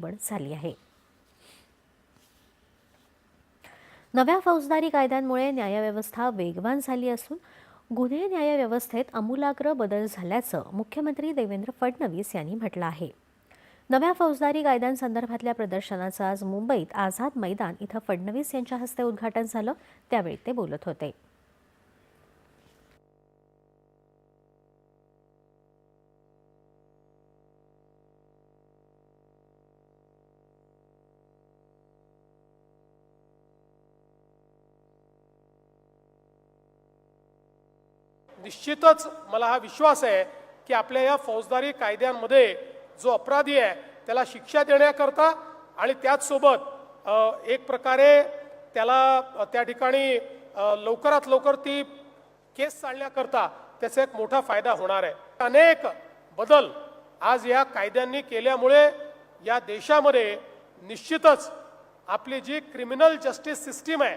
बळ झाली आहे. नव्या फौजदारी कायद्यांमुळे न्यायव्यवस्था वेगवान झाली असून गुन्हे न्यायव्यवस्थेत आमूलाग्र बदल झाल्याचं मुख्यमंत्री देवेंद्र फडणवीस यांनी म्हटलं आहे. नव्या फौजदारी कायद्यांसंदर्भातल्या प्रदर्शनाचं आज मुंबईत आझाद मैदान इथं फडणवीस यांच्या हस्ते उद्घाटन झालं त्यावेळी ते बोलत होते. निश्चितच मला हा विश्वास आहे की आपल्या या फौजदारी कायद्यांमध्ये जो अपराधी आहे त्याला शिक्षा देण्याकरता आणि त्याचसोबत एक प्रकारे त्याला त्या ठिकाणी लवकरात लवकर ती केस चालण्याकरता त्याचा एक मोठा फायदा होणार आहे. अनेक बदल आज या कायद्यांनी केल्यामुळे या देशामध्ये निश्चितच आपली जी क्रिमिनल जस्टिस सिस्टीम आहे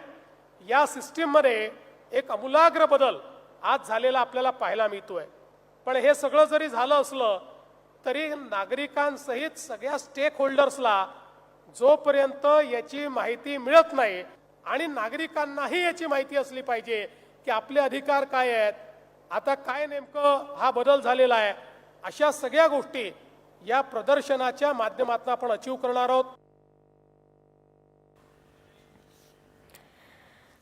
या सिस्टीममध्ये एक अमूलाग्र बदल आज झालेला आपल्याला पाहायला मिळतोय. पण हे सगळं जरी झालं असलं तरी नागरिकांसहित सगळ्या स्टेक होल्डर्सला जोपर्यंत याची माहिती मिळत नाही आणि नागरिकांनाही याची माहिती असली पाहिजे की आपले अधिकार काय आहेत आता काय नेमकं हा बदल झालेला आहे अशा सगळ्या गोष्टी या प्रदर्शनाच्या माध्यमातून आपण अचीव करणार आहोत.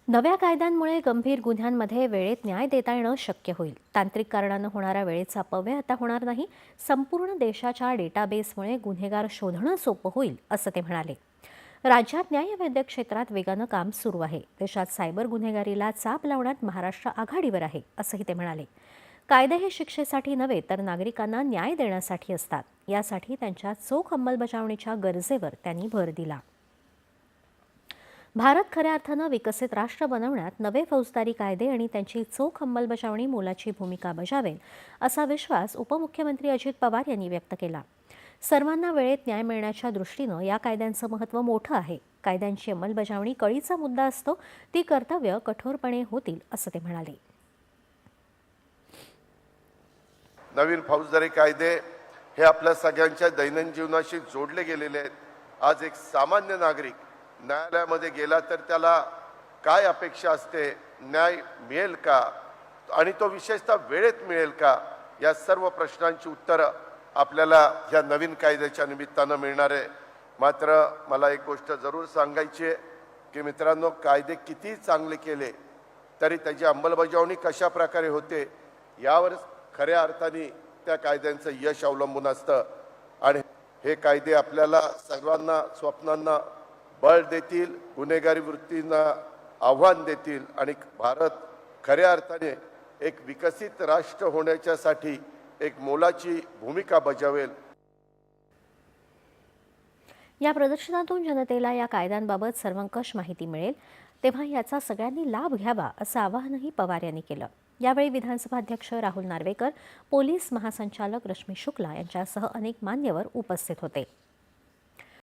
नव्या कायद्यांमुळे गंभीर गुन्ह्यांमध्ये वेळेत न्याय देता येणं शक्य होईल. तांत्रिक कारणानं होणारा वेळेचा अपव्यय आता होणार नाही. संपूर्ण देशाच्या डेटाबेसमुळे गुन्हेगार शोधणं सोपं होईल असं ते म्हणाले. राज्यात न्यायवैद्यक क्षेत्रात वेगानं काम सुरू आहे. देशात सायबर गुन्हेगारीला चाप लावण्यात महाराष्ट्र आघाडीवर आहे असंही ते म्हणाले. कायदे हे शिक्षेसाठी नव्हे तर नागरिकांना न्याय देण्यासाठी असतात. यासाठी त्यांच्या चोख अंमलबजावणीच्या गरजेवर त्यांनी भर दिला. भारत खऱ्या अर्थानं विकसित राष्ट्र बनवण्यात नवे फौजदारी कायदे आणि त्यांची चोख अंमलबजावणी मोलाची भूमिका बजावेल असा विश्वास उपमुख्यमंत्री अजित पवार यांनी व्यक्त केला. सर्वांना वेळेत न्याय मिळण्याच्या दृष्टीनं या कायद्यांचं महत्त्व मोठं आहे. कायद्यांची अंमलबजावणी कळीचा मुद्दा असतो ती कर्तव्य कठोरपणे होतील असं ते म्हणाले. नवीन फौजदारी कायदे हे आपल्या सगळ्यांच्या दैनंदिन जीवनाशी जोडले गेलेले आहेत. आज एक सामान्य नागरिक न्यायालयामध्ये गेला तर त्याला काय अपेक्षा असते? न्याय मिळेल का? आणि तो विशेषतः वेळेत मिळेल का? या सर्व प्रश्नांची उत्तरं आपल्याला ह्या नवीन कायद्याच्या निमित्तानं मिळणार आहे. मात्र मला एक गोष्ट जरूर सांगायची आहे की मित्रांनो कायदे किती चांगले केले तरी त्याची अंमलबजावणी कशा प्रकारे होते यावर खऱ्या अर्थाने त्या कायद्यांचं यश अवलंबून असतं. आणि हे कायदे आपल्याला सर्वांना स्वप्नांना बळ देतील गुन्हेगारी वृत्तींना आव्हान देतील आणि भारत खऱ्या अर्थाने एक विकसित राष्ट्र होण्याच्यासाठी एक मोलाची भूमिका बजावेल. या प्रदर्शनातून जनतेला या कायद्यांबाबत सर्वंकष माहिती मिळेल. तेव्हा याचा सगळ्यांनी लाभ घ्यावा असं आवाहनही पवार यांनी केलं. यावेळी विधानसभा अध्यक्ष राहुल नार्वेकर पोलीस महासंचालक रश्मी शुक्ला यांच्यासह अनेक मान्यवर उपस्थित होते.